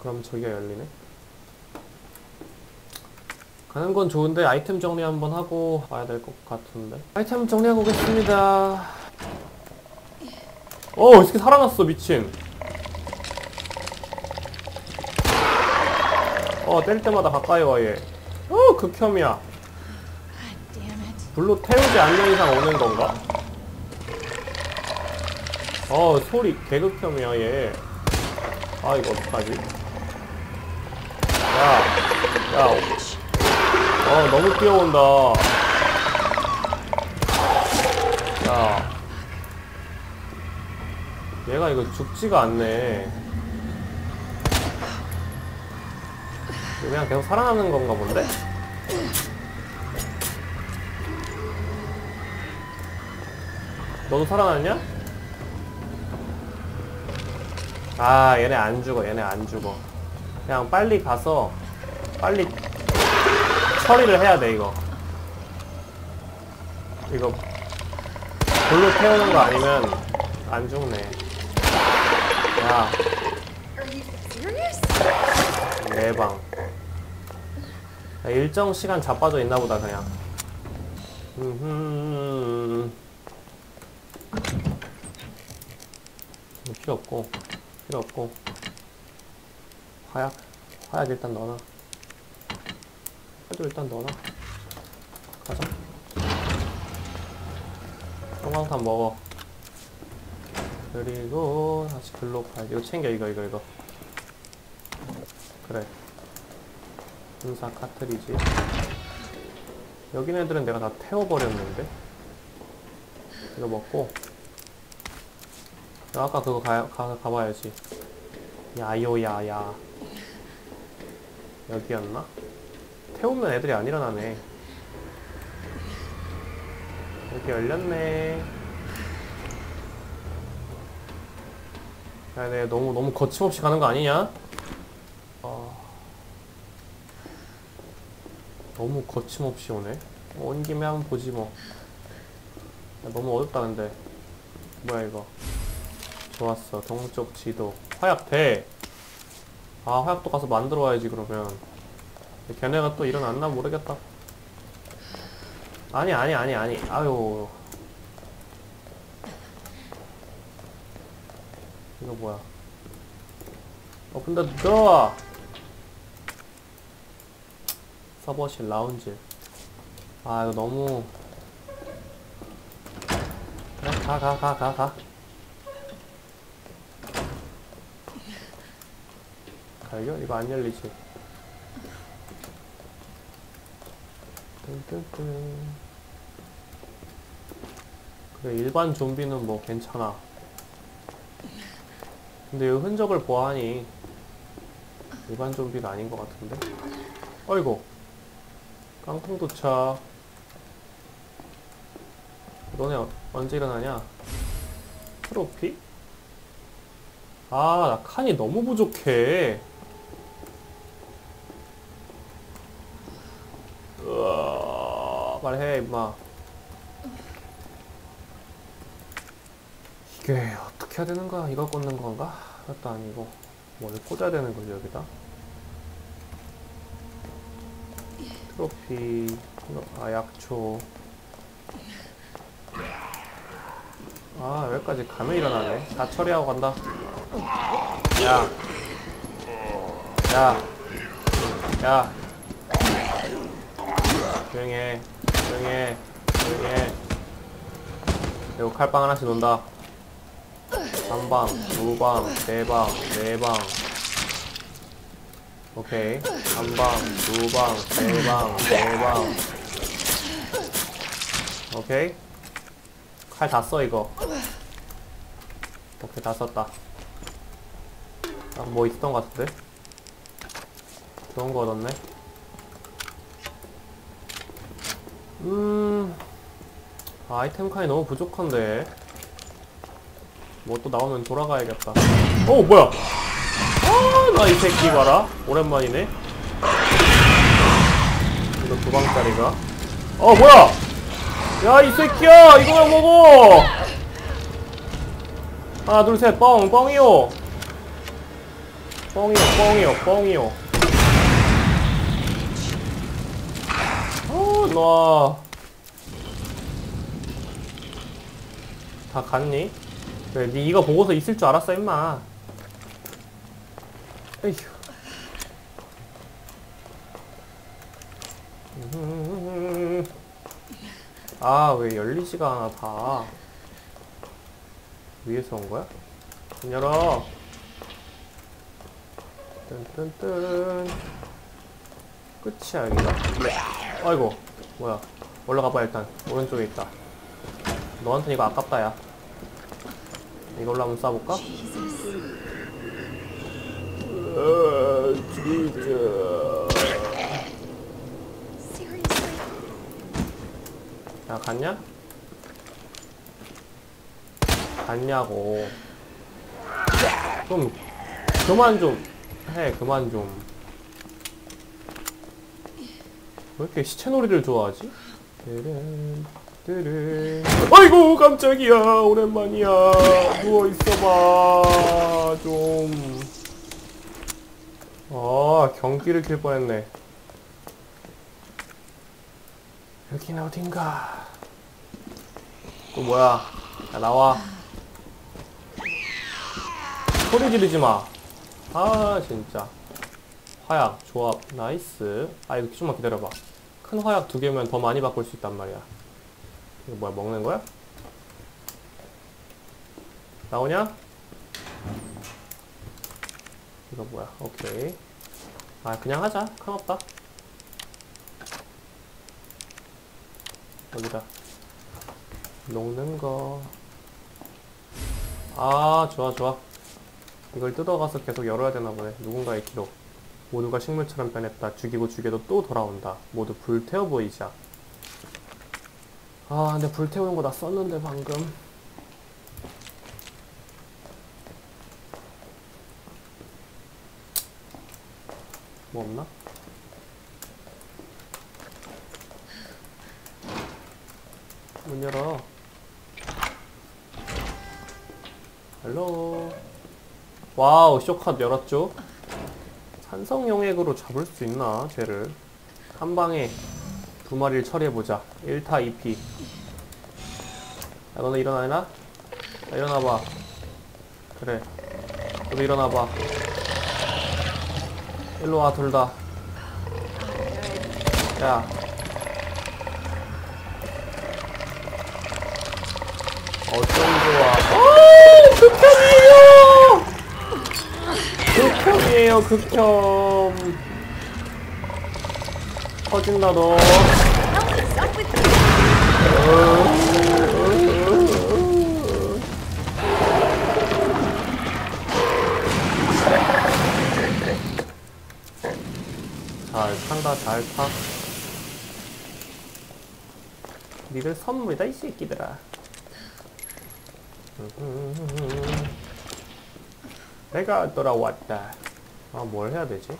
그럼 저기가 열리네. 가는 건 좋은데 아이템 정리 한번 하고 와야 될 것 같은데. 아이템 정리하고 오겠습니다. 어, 이 새끼 살아났어, 미친. 어, 때릴 때마다 가까이 와, 얘. 어, 극혐이야. 불로 태우지 않는 이상 오는 건가? 어 소리 개극혐이야 얘. 아 이거 어떡하지? 야, 야, 어 너무 뛰어온다. 야, 얘가 이거 죽지가 않네. 그냥 계속 살아남는 건가 본데? 너도 살아났냐? 아 얘네 안 죽어 얘네 안 죽어 그냥 빨리 가서 빨리 처리를 해야 돼 이거. 이거 불로 태우는 거 아니면 안 죽네. 야? 내방. 야, 일정 시간 자빠져 있나 보다 그냥. 음흠. 필요 없고 필요 없고 화약 화약 일단 넣어놔. 화도 일단 넣어놔. 가자. 형광탄 먹어. 그리고 다시 글로 가야 이거 챙겨 이거 이거 이거. 그래. 분사 카트리지. 여기 애들은 내가 다 태워버렸는데? 이거 먹고. 야, 아까 그거 가, 가, 가봐야지. 야요야야 여기였나? 태우면 애들이 안 일어나네 여기 열렸네 야, 내 너무 너무 거침없이 가는 거 아니냐? 어... 너무 거침없이 오네. 온 김에 한번 보지 뭐. 야, 너무 어둡다 근데. 뭐야 이거. 좋았어. 동쪽 지도. 화약 돼. 아 화약도 가서 만들어 와야지 그러면. 걔네가 또 일어났나 모르겠다. 아니 아니 아니 아니. 아유. 이거 뭐야? 오픈 더 도어. 서버실 라운지. 아 이거 너무. 그래 가가가가 가. 갈려? 이거 안 열리지. 뜬뜬뜬. 그래 일반 좀비는 뭐 괜찮아. 근데 이 흔적을 보아하니 일반 좀비가 아닌 것 같은데? 어이구 깡통 도착 너네 어- 언제 일어나냐? 트로피? 아, 나 칸이 너무 부족해. 말해, 임마. 이게 어떻게 해야 되는 거야? 이걸 꽂는 건가? 그것도 아니고. 뭘 꽂아야 되는 거지, 여기다? 트로피, 아, 약초. 아, 여기까지 가면 일어나네. 다 처리하고 간다. 야. 야. 야. 조용히 해. 조용히 해. 조용히 해. 그리고 칼빵 하나씩 논다. 한 방, 두 방, 네 방, 네 방. 오케이. 한 방, 두 방, 세 방, 네 방. 오케이. 칼 다 써, 이거. 오케이, 다 썼다. 아, 뭐 있었던 것 같은데? 좋은 거 얻었네. 음, 아, 아이템 칸이 너무 부족한데. 뭐 또 나오면 돌아가야겠다. 어, 뭐야? 아, 나 이 새끼 봐라. 오랜만이네. 이거 두 방짜리가. 어, 뭐야? 야, 이 새끼야! 이거 왜 먹어! 하나, 둘, 셋, 뻥, 뻥이요! 뻥이요 뻥이요 뻥이요 어 놔. 다 갔니? 그래 니 이거 보고서 있을 줄 알았어 임마. 에휴. 아왜 열리지가 않아 다. 위에서 온 거야? 문 열어. 뜬뜬뜬 끝이야 여기가? 아이고 뭐야 올라가봐 일단 오른쪽에 있다 너한테 이거 아깝다 야 쏴볼까? Jesus. Seriously? 야 갔냐? 갔냐고 좀 그만 좀 해 그만 좀 왜 이렇게 시체놀이를 좋아하지? 뜨른 뜨른 아이고 깜짝이야. 오랜만이야. 누워있어봐. 좀아 경기를 킬 뻔했네. 여긴 어딘가? 또 뭐야? 야 나와. 소리 지르지 마. 아 진짜. 화약 조합 나이스. 아 이거 좀만 기다려봐. 큰 화약 두 개면 더 많이 바꿀 수 있단 말이야. 이거 뭐야 먹는 거야? 나오냐? 이거 뭐야? 오케이. 아 그냥 하자. 큰 없다. 여기다. 녹는 거. 아 좋아 좋아. 이걸 뜯어가서 계속 열어야 되나 보네. 누군가의 기록. 모두가 식물처럼 변했다. 죽이고 죽여도 또 돌아온다. 모두 불태워 보이자. 아, 근데 불태우는 거 나 썼는데 방금. 뭐 없나? 문 열어. 헬로. 와우, 쇼컷 열었죠? 산성 용액으로 잡을 수 있나, 쟤를. 한 방에 두 마리를 처리해보자. 1타 2피. 야, 너네 일어나나? 야, 일어나봐. 그래. 너도 일어나봐. 일로 와, 둘 다. 야. 어쩜 좋아. 오! 극혐이에요! 극혐이에요, 극혐. 터진다, 너. 잘 탄다, 잘 타. 니들 선물이다, 이 새끼들아. 내가 돌아왔다. 아, 뭘 해야 되지?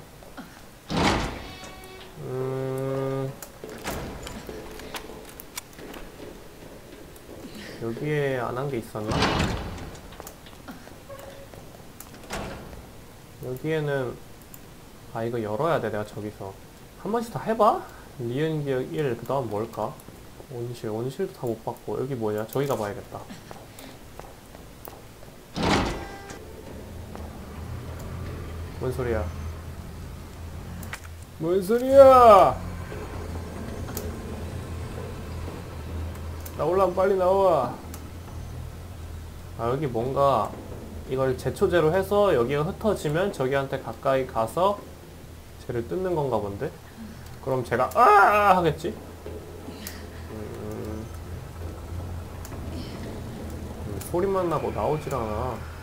음, 여기에 안 한 게 있었나? 여기에는 아 이거 열어야 돼 내가 저기서. 한 번씩 다 해봐. 리은 기억 1 그 다음 뭘까? 온실. 온실도 다 못 봤고. 여기 뭐냐 저기 가봐야겠다 뭔 소리야 뭔 소리야 나올라면 빨리 나와 아 여기 뭔가 이걸 제초제로 해서 여기가 흩어지면 저기한테 가까이 가서 쟤를 뜯는 건가 본데? 그럼 제가 아 하겠지? 음, 음, 소리만 나고 나오질 않아.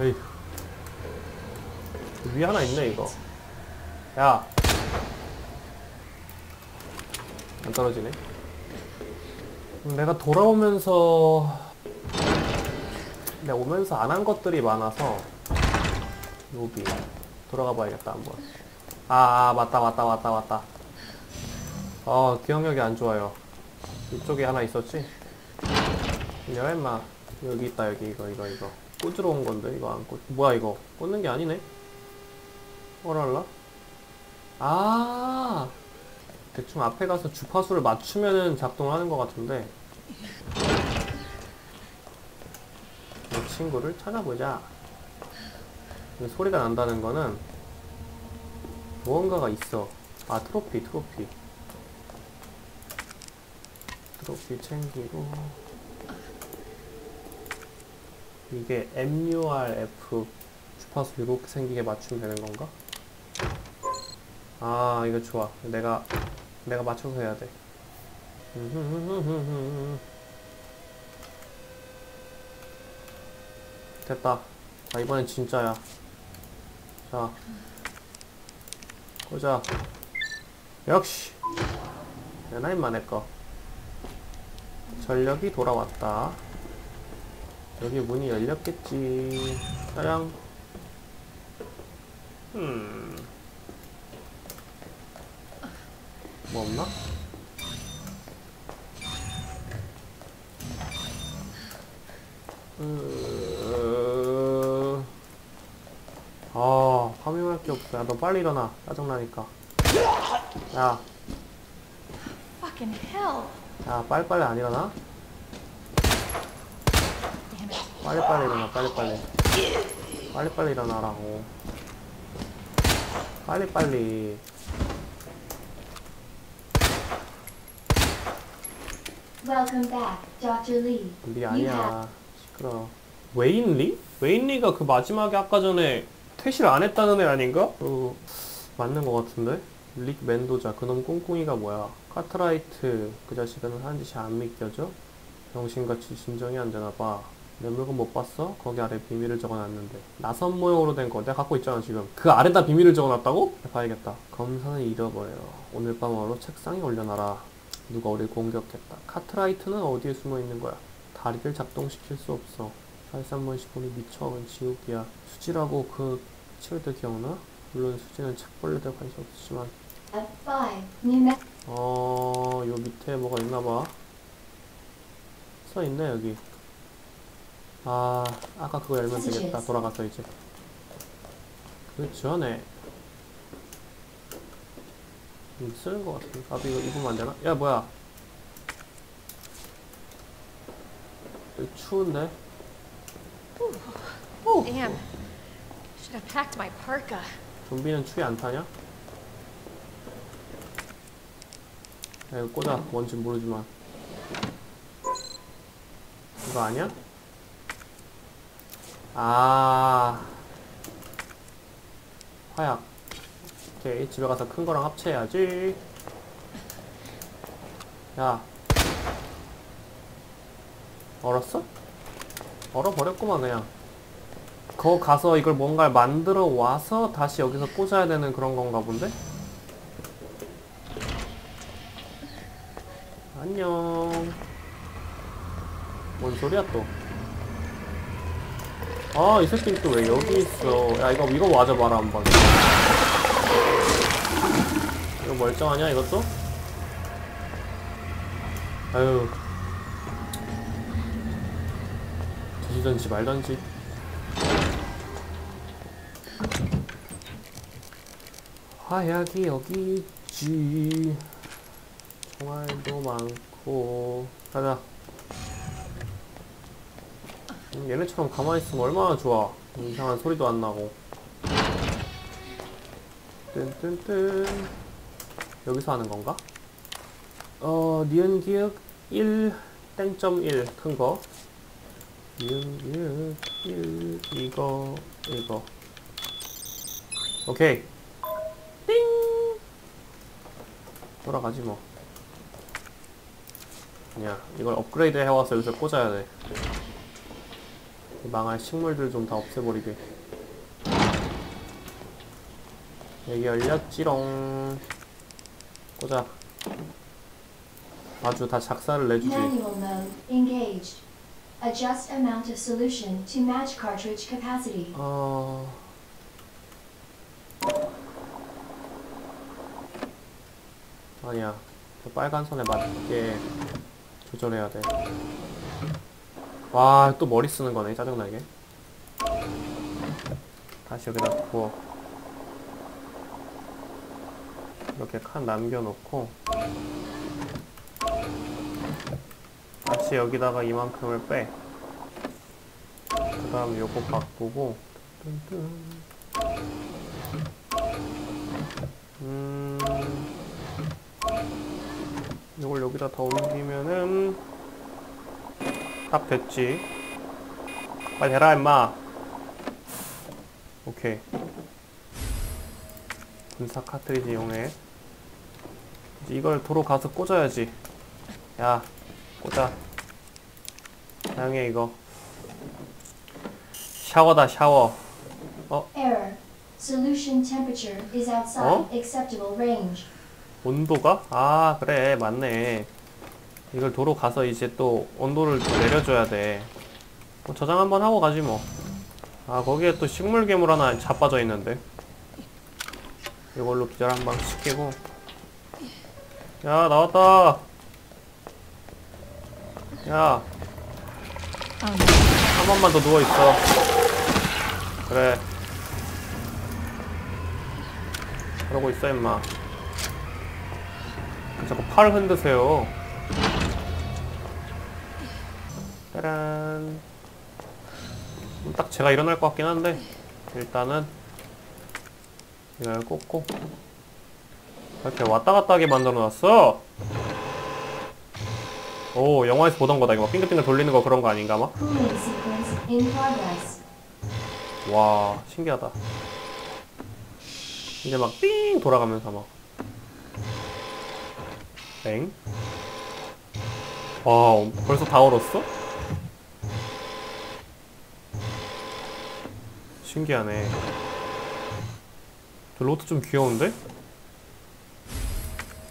에휴. 위 하나 있네 이거. 야. 안 떨어지네. 음, 내가 돌아오면서 내가 오면서 안 한 것들이 많아서 여기 돌아가 봐야겠다 한번 아, 아 맞다 맞다 맞다 맞다 어 기억력이 안 좋아요 이쪽에 하나 있었지? 야 임마 여기 있다 여기 이거 이거 이거 꽂으러 온 건데 이거 안 꽂. 뭐야 이거? 꽂는 게 아니네. 어랄라? 아 대충 앞에 가서 주파수를 맞추면은 작동하는 것 같은데. 이 친구를 찾아보자. 이 소리가 난다는 거는 무언가가 있어. 아 트로피 트로피. 트로피 챙기고. 이게 MURF 주파수 이렇게 생기게 맞추면 되는 건가? 아 이거 좋아. 내가 내가 맞춰서 해야 돼. 됐다. 자 이번엔 진짜야. 자 보자 역시. 내나 임마 내꺼 전력이 돌아왔다 여기 문이 열렸겠지. 짜양. 음. 뭐 없나? 으... 아, 파밍할 게 없어. 야, 너 빨리 일어나. 짜증나니까. 야. 야, 빨리빨리 안 일어나? Damn it. 빨리빨리 일어나, 빨리빨리. 빨리빨리 일어나라고. 빨리빨리. Welcome back, Dr. Lee. 리 have 아니야. 시끄러. 웨인 리? 웨인 리가 그 마지막에 아까 전에 퇴실 안 했다는 애 아닌가? 그 맞는 것 같은데? 릭 멘도자 그놈 꿍꿍이가 뭐야? 카트라이트 그 자식은 하는 짓이 안 믿겨져? 병신같이 진정이 안 되나 봐. 내 물건 못 봤어? 거기 아래 비밀을 적어놨는데. 나선 모형으로 된 거 내가 갖고 있잖아 지금. 그 아래다 비밀을 적어놨다고? 봐야겠다. 검사는 잃어버려. 오늘 밤 으로 책상에 올려놔라. 누가 우리 공격했다. 카트라이트는 어디에 숨어 있는 거야? 다리를 작동시킬 수 없어. 43번씩 보니 미쳐은 지옥이야. 수지라고 그 치료들 기억나? 물론 수지는 책벌레들 관심 없지만. at 5. New me- 어... 요 밑에 뭐가 있나봐. 써있네 여기 아... 아까 그거 열면 되겠다 돌아가서 이제 그 전에 음, 쓰는 거 같은데 나도 이거 입으면 안 되나? 야 뭐야 추운데? Damn. Should have packed my parka. 좀비는 추위 안 타냐? 야 이거 꽂아 뭔지 모르지만 이거 아니야? 아 화약 오케이 집에 가서 큰 거랑 합체해야지 야 얼었어? 얼어버렸구만 그냥 거 가서 이걸 뭔가를 만들어 와서 다시 여기서 꽂아야 되는 그런 건가 본데? 안녕. 뭔 소리야 또? 아, 이 새끼 또왜 여기 있어? 야, 이거, 이거 맞아봐라, 한 번. 이거 멀쩡하냐, 이것도? 아유. 뒤지던지 말던지. 화약이 여기 있지. 총알도 많고. 가자. 음, 얘네처럼 가만히 있으면 얼마나 좋아. 이상한 소리도 안 나고. 뜬뜬뜬. 여기서 하는 건가? 어, 니은 기억 1, 땡점 1, 큰 거. 니은 기억 1, 이거, 이거. 오케이. 띵! 돌아가지 뭐. 아니야, 이걸 업그레이드 해와서 여기서 꽂아야 돼. 이 망할 식물들 좀 다 없애버리게. 여기 열렸지롱. 꽂아. 아주 다 작사를 내주지. Manual mode engaged. Adjust amount of solution to match cartridge capacity. 어... 아니야. 그 빨간 선에 맞게 조절해야 돼. 와, 또 머리 쓰는 거네. 짜증나게. 다시 여기다 부어 이렇게 칸 남겨놓고 다시 여기다가 이만큼을 빼. 그 다음 요거 바꾸고. 음 이걸 여기다 더 옮기면은 딱 됐지. 빨리 해라 임마. 오케이. 분사 카트리지 이용해. 이제 이걸 도로 가서 꽂아야지. 야 꽂아. 사용해 이거. 샤워다 샤워. 어? range. 온도가? 아 그래. 맞네 이걸 도로 가서 이제 또 온도를 또 내려줘야 돼. 뭐 저장 한번 하고 가지 뭐아 거기에 또 식물 괴물 하나 자빠져 있는데. 이걸로 기절 한 방 시키고. 야 나왔다. 야. 한 번만 더 누워있어. 그래. 그러고 있어 임마. 자꾸 팔 흔드세요. 짜란. 음, 딱 제가 일어날 것 같긴 한데 일단은 이걸 꽂고 이렇게 왔다 갔다 하게 만들어 놨어. 오 영화에서 보던 거다 이거 막 빙글빙글 돌리는 거 그런 거 아닌가 막? 와 신기하다. 이제 막 삥 돌아가면서 막 땡. 와 벌써 다 얼었어? 신기하네. 저 로트 좀 귀여운데?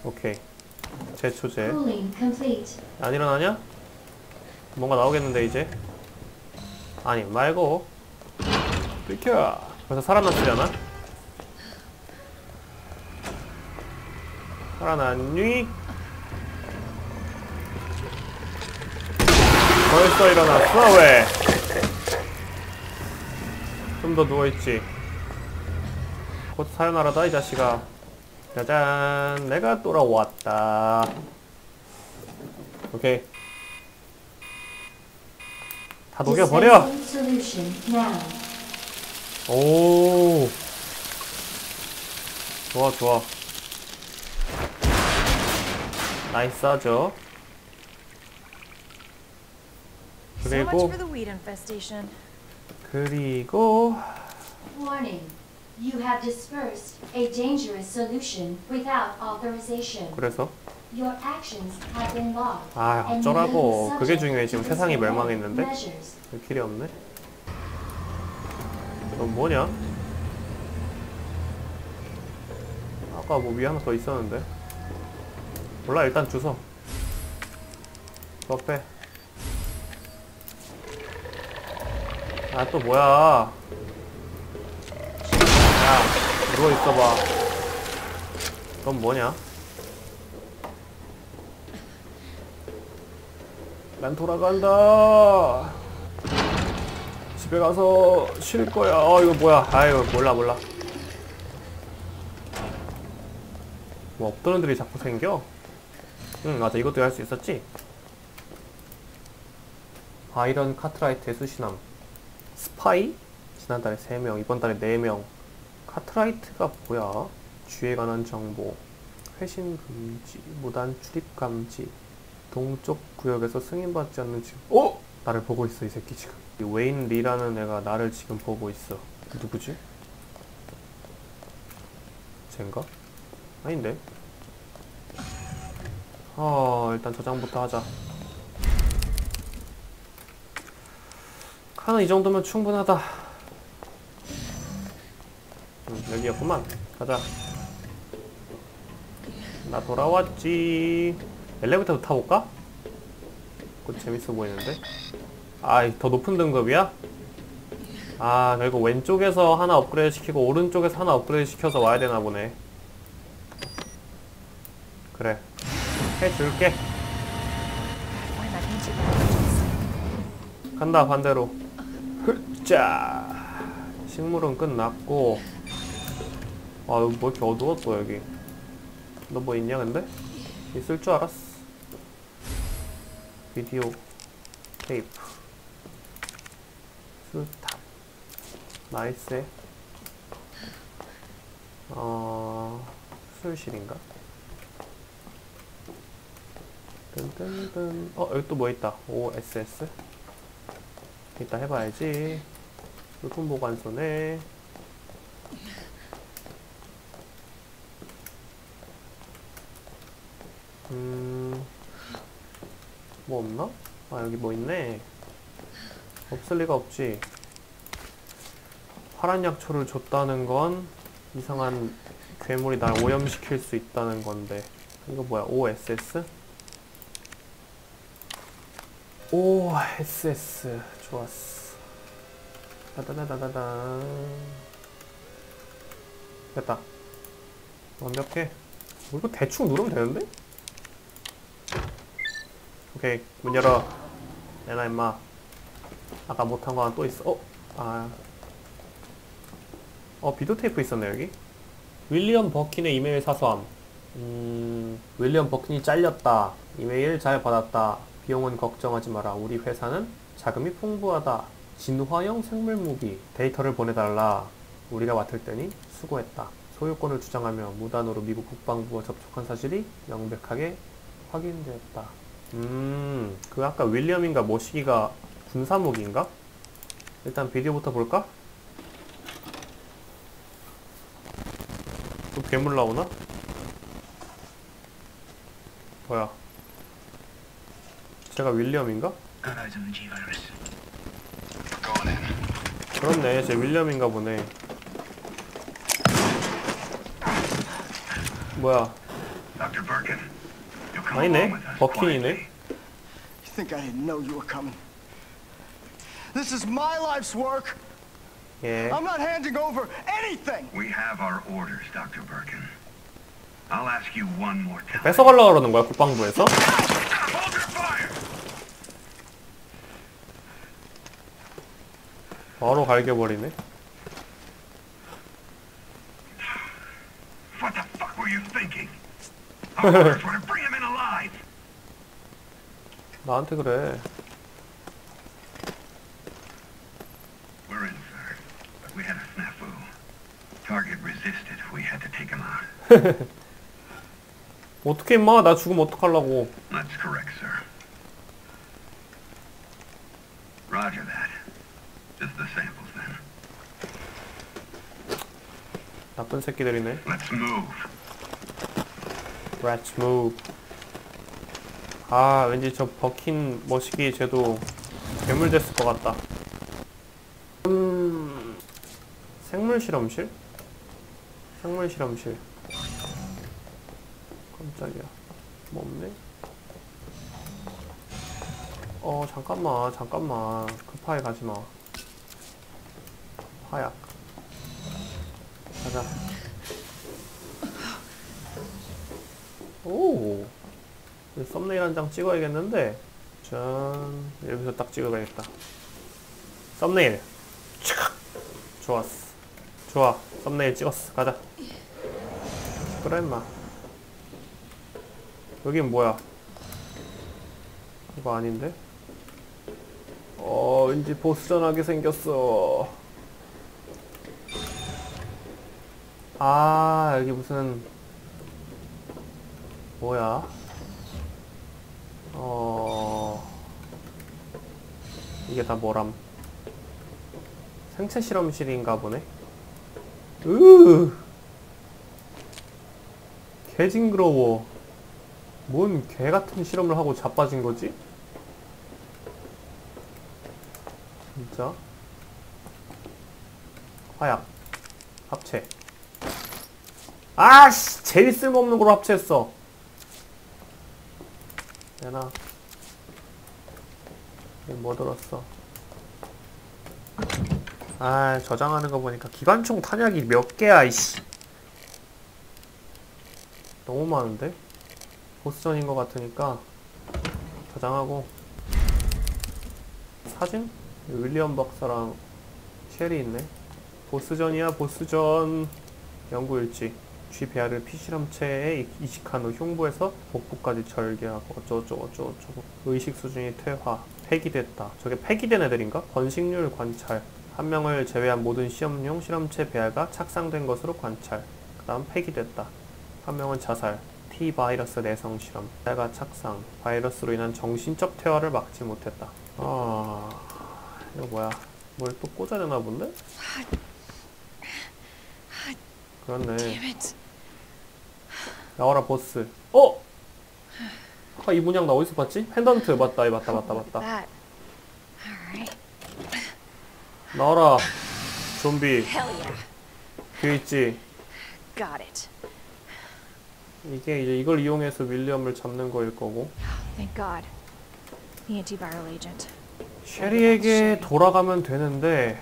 오케이. 제초제. 안 일어나냐? 뭔가 나오겠는데 이제 아니 말고 비켜 벌써 살아났으려나? 살아났니? 벌써 일어났어 왜? 좀 더 누워있지 곧 사요나라다 이 자식아 짜잔 내가 돌아왔다 오케이. 다 녹여버려! 오. 좋아, 좋아. 나이스하죠? 그리고, 그리고, Warning. You have dispersed a dangerous solution without authorization. 그래서? Your actions have been logged. 아, 어쩌라고. 그게 중요해. 지금 세상이 멸망했는데? 길이 없네? 이건 뭐냐? 아까 뭐 위에 하나 더 있었는데? 몰라, 일단 주워. 너 빼. 아, 또 뭐야. 야, 누워있어봐. 넌 뭐냐? 난 돌아간다. 집에 가서 쉴 거야. 어, 이거 뭐야. 아유, 몰라, 몰라. 뭐, 없던 애들이 자꾸 생겨? 응, 맞아. 이것도 할 수 있었지? 아이런 카트라이트의 수신함. 스파이? 지난달에 3명, 이번 달에 4명. 카트라이트가 뭐야? 쥐에 관한 정보. 회신 금지, 무단 출입 감지. 동쪽 구역에서 승인받지 않는 집. 어? 나를 보고 있어 이 새끼 지금. 이 웨인 리라는 애가 나를 지금 보고 있어. 누구지? 쟨가? 아닌데. 어 일단 저장부터 하자. 칸은 이 정도면 충분하다. 음, 여기였구만. 가자. 나 돌아왔지. 엘리베이터 타볼까? 그거 재밌어 보이는데? 아, 더 높은 등급이야? 아, 결국 왼쪽에서 하나 업그레이드 시키고 오른쪽에서 하나 업그레이드 시켜서 와야 되나 보네. 그래. 해줄게. 간다, 반대로. 흐짜. 식물은 끝났고. 아 여기 뭐 이렇게 어두웠어 여기. 너 뭐 있냐 근데? 있을 줄 알았어. 비디오 테이프. 수탑. 나이스 어 수술실인가? 뜬뜬뜬. 어 여기 또 뭐 있다? OSS 이따 해봐야지 물품 보관소네 음, 뭐 없나? 아, 여기 뭐 있네. 없을 리가 없지. 파란 약초를 줬다는 건 이상한 괴물이 날 오염시킬 수 있다는 건데. 이거 뭐야? OSS? OSS. 좋았어. 다다다다다다. 됐다. 완벽해. 뭐 이거 대충 누르면 되는데? 오케이 문 열어 내놔 임마 아까 못한 거 하나 또 있어 어? 아. 어 비디오 테이프 있었네 여기 윌리엄 버킨의 이메일 사서함 음... 윌리엄 버킨이 잘렸다 이메일 잘 받았다 비용은 걱정하지 마라 우리 회사는 자금이 풍부하다 진화형 생물 무기 데이터를 보내달라 우리가 맡을 때니 수고했다 소유권을 주장하며 무단으로 미국 국방부와 접촉한 사실이 명백하게 확인되었다. 음, 그 아까 윌리엄인가 모시기가 군사무기인가? 일단 비디오부터 볼까? 또 괴물 나오나? 뭐야? 제가 윌리엄인가? 그렇네, 제 윌리엄인가 보네. 뭐야? 아니네, 버킨이네. You think I didn't know you were coming? This is my life's work. 예. I'm not handing over anything. We have our orders, Dr. Birkin. I'll ask you one more time. 뺏어가려고 그러는 거야, 국방부에서? 바로 갈겨버리네. What the fuck were you thinking? Our orders were to bring him in alive. 나한테 그래. We're in, sir. But we had a snafu. Target resisted. We had to take him out. 어떻게 임마? 나 죽으면 어떡하려고. That's correct, sir. 나쁜 새끼들이네. Let's move. Let's move. 아, 왠지 저 버킨 머시기 쟤도 괴물 됐을 것 같다. 음, 생물 실험실? 생물 실험실. 깜짝이야. 뭐 없네? 어, 잠깐만, 잠깐만. 급하게 가지 마. 화약. 가자. 오. 이 장 찍어야겠는데. 짠. 여기서 딱 찍어야겠다. 썸네일. 촥. 좋았어. 좋아. 썸네일 찍었어. 가자. 그래, 임마. 여긴 뭐야? 이거 아닌데? 어, 왠지 보스전하게 생겼어. 아, 여기 무슨, 뭐야? 어, 이게 다 뭐람? 생체 실험실인가 보네? 으 개징그러워. 뭔 개 같은 실험을 하고 자빠진 거지? 진짜? 화약. 합체. 아씨! 제일 쓸모없는 걸로 합체했어. 이게 뭐 들었어? 아, 저장하는 거 보니까 기관총 탄약이 몇 개야, 이씨. 너무 많은데? 보스전인 것 같으니까 저장하고 사진? 윌리엄 박사랑 쉘이 있네 보스전이야 보스전 연구일지 쥐 배아를 피실험체에 이식한 후 흉부에서 복부까지 절개하고 어쩌고저쩌고 어쩌고저쩌고 의식 수준이 퇴화 폐기됐다. 저게 폐기된 애들인가? 번식률 관찰. 한 명을 제외한 모든 시험용 실험체 배아가 착상된 것으로 관찰. 그 다음 폐기됐다. 한 명은 자살. T 바이러스 내성 실험. 배아가 착상. 바이러스로 인한 정신적 퇴화를 막지 못했다. 아 이거 뭐야? 뭘 또 꽂아야 되나 본데? 그렇네. Damn it. 나와라 보스 어? 아까 이 문양 나 어디서 봤지? 펜던트 맞다 이 맞다 맞다 맞다. 나와라 좀비. 뒤에 있지 Got it. 이게 이제 이걸 이용해서 윌리엄을 잡는 거일 거고. 쉐리에게 돌아가면 되는데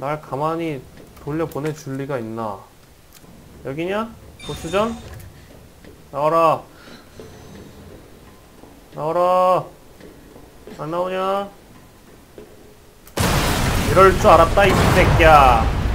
날 가만히 돌려보내 줄 리가 있나 여기냐? 보스전? 나와라 나와라 안 나오냐? 이럴 줄 알았다 이 새끼야